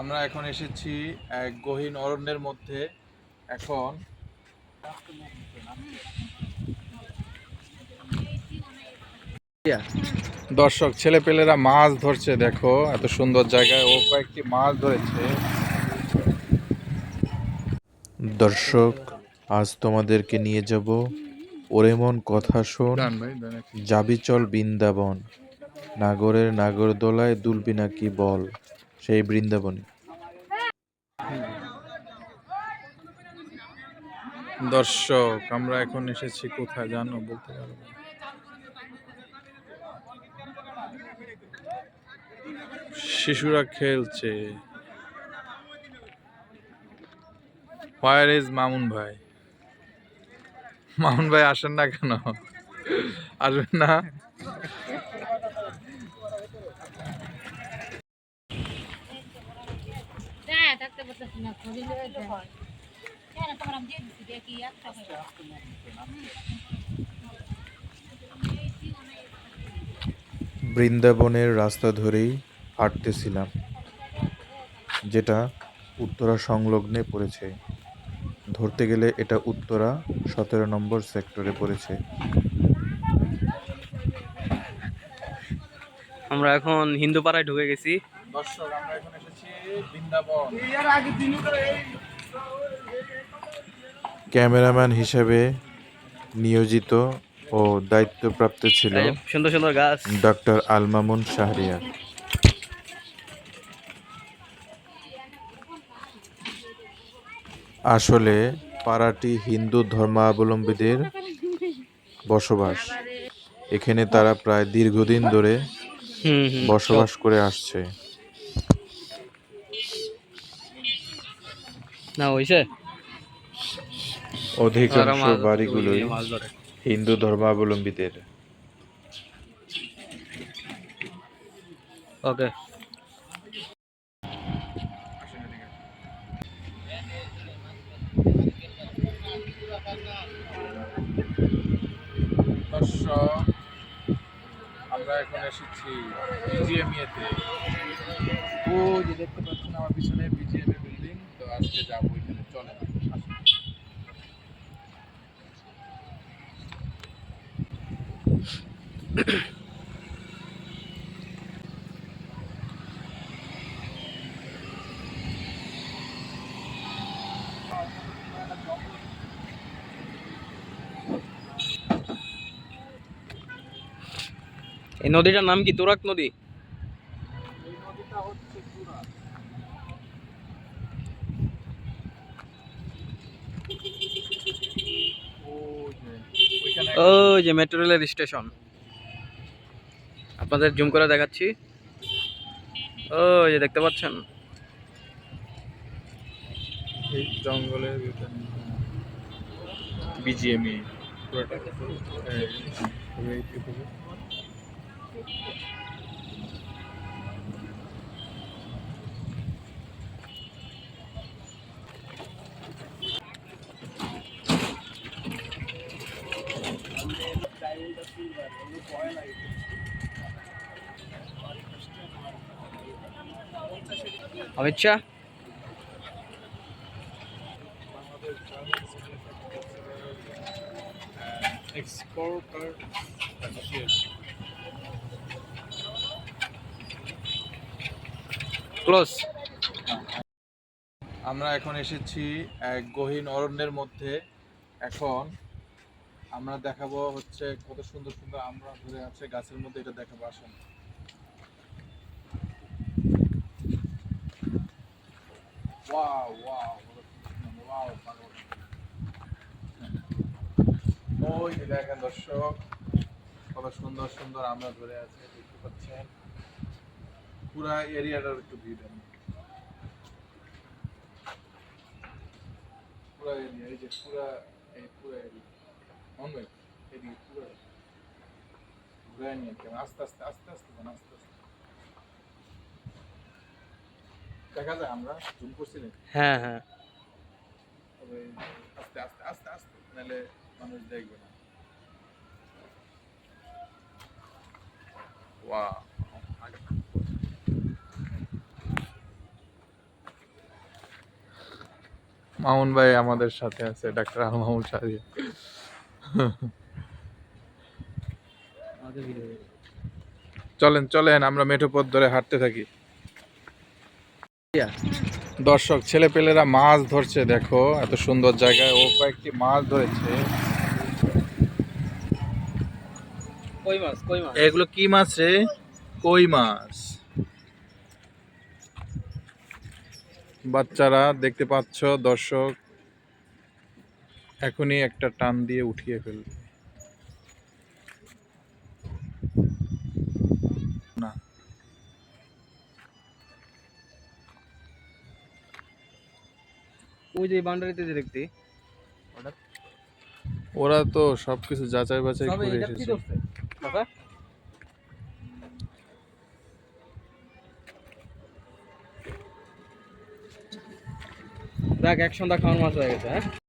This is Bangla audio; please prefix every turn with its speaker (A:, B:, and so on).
A: আমরা এখন এসেছি এক গহীন অরণ্যের মধ্যে। এখন দর্শক ছেলেপেলেরা মাছ ধরছে দেখো এত সুন্দর জায়গায়। ও কয়েকটি মাছ ধরেছে।
B: দর্শক আজ তোমাদেরকে নিয়ে যাব ওরেমন কথা শোন যাবি চল বৃন্দাবন। নাগরের নাগরদোলায় দুলবি নাকি বল? সেই বৃন্দাবনে।
A: দর্শক, আমরা এখন এসেছি কোথায় জানো? বলতে পারব। শিশুরা খেলছে। হোয়ার ইজ মামুন ভাই। মামুন ভাই আসেন না কেন? আসবেন না?
C: হ্যাঁ পারতেছি না শরীর হয়ে যায়। কেন তোমার আমি দিয়ে দিচ্ছি দেখি একটা
B: বৃন্দাবনের রাস্তা ধরেই হাঁটতেছিলাম যেটা উত্তরা সংলগ্নে পড়েছে। ধরতে গেলে এটা উত্তরা সতেরো নম্বর সেক্টরে পড়েছে।
D: আমরা এখন হিন্দুপাড়ায় ঢুকে গেছি।
A: দর্শক আমরা এখন
B: ক্যামেরাম্যান হিসেবে নিয়োজিত ও দায়িত্বপ্রাপ্ত ছিল
D: সুন্দর সুন্দর গাছ।
B: ডক্টর আলমামুন শাহরিয়ার। আসলে পাড়াটি হিন্দু ধর্মাবলম্বীদের বসবাস। এখানে তারা প্রায় দীর্ঘদিন ধরে
D: হুম হুম।
B: বসবাস করে আসছে।
D: না হইছে।
B: অধিকাংশ
D: মাছ-
B: বাড়িগুলোই
D: মাছ
B: হিন্দু ধর্মাবলম্বীদের।
D: ওকে।
A: আমরা এখন এসেছি বিজিএমইতে ও যে দেখতে পাচ্ছেন আমার পিছনে আজকে যাব ওইখানে চলে
D: এই নদীটার নাম কি? তুরাক নদী
A: এই নদীটা হচ্ছে পুরা ও যে ওইখানে
D: ওই যে মেট্রো রেলের স্টেশন আপনাদের জুম করে দেখাচ্ছি ও যে দেখতে পাচ্ছেন
A: এই জঙ্গলের ভিতরে বিজিএমই পুরোটা
D: অমিত শাহ? ক্লোজ।
A: আমরা এখন এসেছি এক গহীন অরণ্যের মধ্যে। এখন আমরা দেখাবো হচ্ছে কত সুন্দর সুন্দর আমরা ধরে আছে, গাছের মধ্যে এটা দেখাবো, আসেন। ওয়াও ওয়াও দেখেন দর্শক, কত সুন্দর সুন্দর আমরা ধরে আছে, দেখতে পাচ্ছেন। পুরা এরিয়াটার একটু দেন। পুরা এরিয়া, এই যে পুরা, এই পুরা এরিয়া। অনেক এদিকে পুরা ঘুরে নিয়ে কেমন আস্তে আস্তে আস্তে আস্তে যান, আস্তে আস্তে দেখা যায় আমরা জুম করছিলেন
D: হ্যাঁ হ্যাঁ
A: তবে আস্তে আস্তে আস্তে আস্তে নাহলে মানুষ দেখবে না ওয়া মামুন ভাই আমাদের সাথে আছে ডাক্তার আল মামুন সাদি চলেন চলেন আমরা মেঠো পথ ধরে হাঁটতে থাকি। দর্শক ছেলেপেলেরা মাছ ধরছে দেখো এত সুন্দর জায়গায়। ও কয়েকটি মাছ ধরেছে। এগুলো কি মাছ রে? কই মাছ? বাচ্চারা দেখতে পাচ্ছ দর্শক এখনই একটা টান দিয়ে উঠিয়ে ফেলবে। না।
D: ওই যে বাউন্ডারিতে যে দেখতে
A: ওরা তো সবকিছু যাচাই বাছাই করে এসেছে।
D: দেখ এক সন্ধ্যা খাওয়ার মাছ হয়ে গেছে হ্যাঁ?